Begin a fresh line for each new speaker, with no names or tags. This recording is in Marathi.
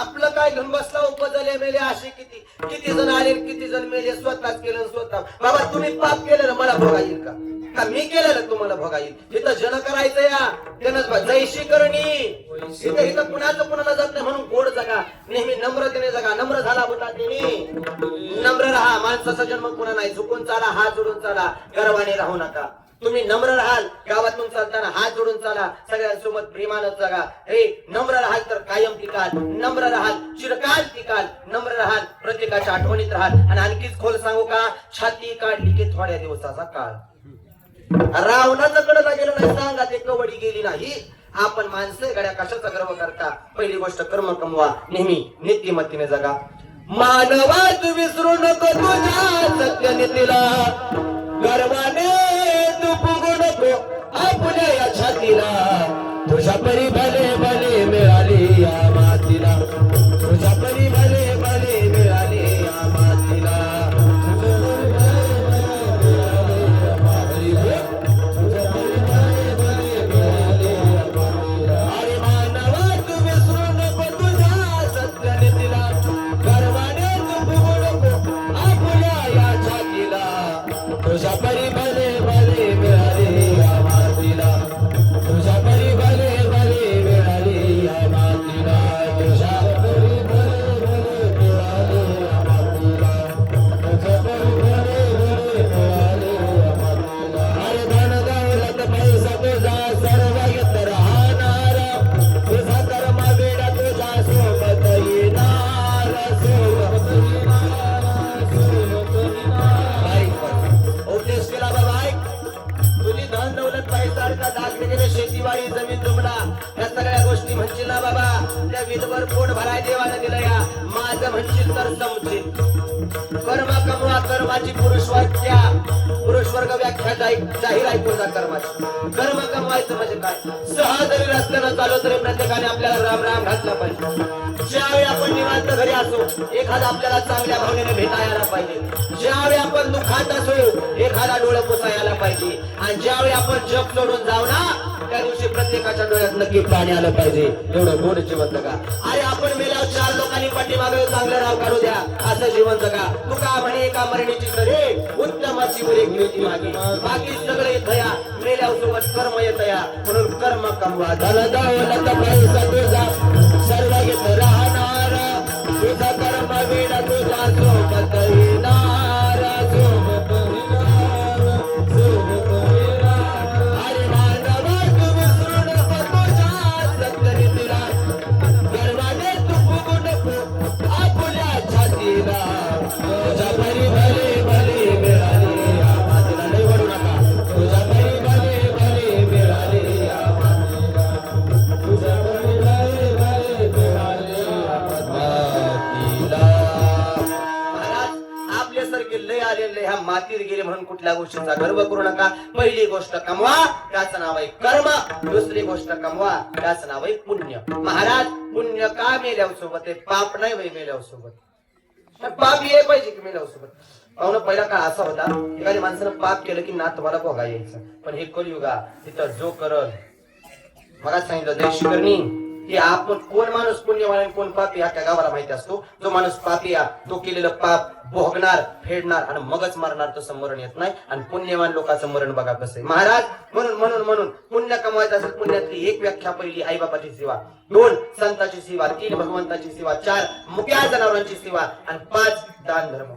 आपलं काय घेऊन बसला उपजले मेले असे किती? किती जण आले किती जण मेले? स्वतःच केलं स्वतः. बाबा तुम्ही पाप केलेलं मला भोगा येईल का? का मी केलेलं तुम्हाला भोगा येईल. इथं जन करायचं या. त्यानं जैशी करणी. इथं इथं कुणाचं कुणाला जात नाही म्हणून गोड जगा. नेहमी नम्रतेने जगा. नम्र झाला होता तुम्ही नम्र राहा. माणसाचा जन्म कुणा नाही. झुकून चाला हात जोडून चाला. गर्वाने राहू नका. तुम्ही नम्र राहाल. गावातून चालताना हात जोडून चाला. सगळ्यांसोबत प्रेमानं जगा. हे नम्र राहाल तर कायम टिकाल नम्र राहाल चिरकाल टिकाल नम्र राहाल प्रत्येकाच्या आठवणीत राहाल. आणि आणखीच खोल सांगू का छाती काढली की थोड्या दिवसाचा काळ. रावणाचं कडला गेलं नाही सांगा ते कवडी गेली नाही. आपण माणसं गड्या कशाचा गर्व करता? पहिली गोष्ट कर्म कमवा. नेहमी नीतिमत्तेने जगा. मानवा तू विसरू नको तुझ्या सत्यनीतीला. गर्वाने तू फुगू नको आपल्या या छातीला. तुझ्या परी भले सारखा दाग वगैरे शेतीवाडी जमीन जुमला या सगळ्या गोष्टी म्हणशील ना बाबा त्या विधवर पोट भराय देवानं दिलं या. माझं म्हणशील तर समजेल. कर्म कमवा कर्माची पुरुष वाक्या पुरुष वर्ग व्याख्या जाहीर जाहीर ऐकून जा कर्माची. कर्म कमवायचं म्हणजे काय? सहजरी रस्त्यानं चालू तरी प्रत्येकाने आपल्याला राम राम घातला पाहिजे. ज्यावेळी आपण निवांत घरी असो एखादा आपल्याला चांगल्या भावनेने भेटायला पाहिजे. ज्यावेळी आपण दुःखात असो एखादा डोळं पुसायला पाहिजे. आणि ज्यावेळी आपण जग सोडून जाऊ ना त्या दिवशी प्रत्येकाच्या डोळ्यात नक्की पाणी आलं पाहिजे. एवढं गोड जीवन जगा अरे आपण मेल्यावर चार लोकांनी पाठीमागे चांगलं राव काढू द्या. असं जीवन जगा तू का म्हणे एका मरणीची करे उत्तमाची एक घेती मागे. बाकी सगळे दया मेल्यावर सोबत कर्म येत या. म्हणून कर्म कमवा. धन दौलत तुझा सर्व घेत राहणार. तुझा कर्म वेळ आपल्यासारखे लय आलेले ह्या मातीत गेले म्हणून कुठल्या गोष्टीचा गर्व करू नका. पहिली गोष्ट कमवा त्याचं नाव आहे कर्म. दुसरी गोष्ट कमवा त्याचं नाव आहे पुण्य. महाराज पुण्य का मेल्यावर सोबत आहे? पाप नाही वय मेल्यावर सोबत पाप ये पाहिजे की मेल्यावर सोबत पाहुणं पहिला काळ असा होता एखाद्या माणसानं पाप केलं की ना तुम्हाला भोगा यायचं. पण हे कलियुगा तिथं जो करल मला सांगितलं देशकरणी की आपण कोण माणूस पुण्यवान आणि कोण पापी हा त्या गावाला माहिती असतो. जो माणूस पापी तो केलेलं पाप भोगणार फेडणार आणि मगच मरणार तसं मरण येत नाही. आणि पुण्यवान लोकांचं मरण बघा कसं आहे. महाराज म्हणून म्हणून म्हणून पुण्य कमवायचं असेल पुण्यातली एक व्याख्या पहिली आईबापाची सेवा. दोन संताची सेवा. तीन भगवंताची सेवा. चार मुक्या जनावरांची सेवा. आणि पाच दान धर्म.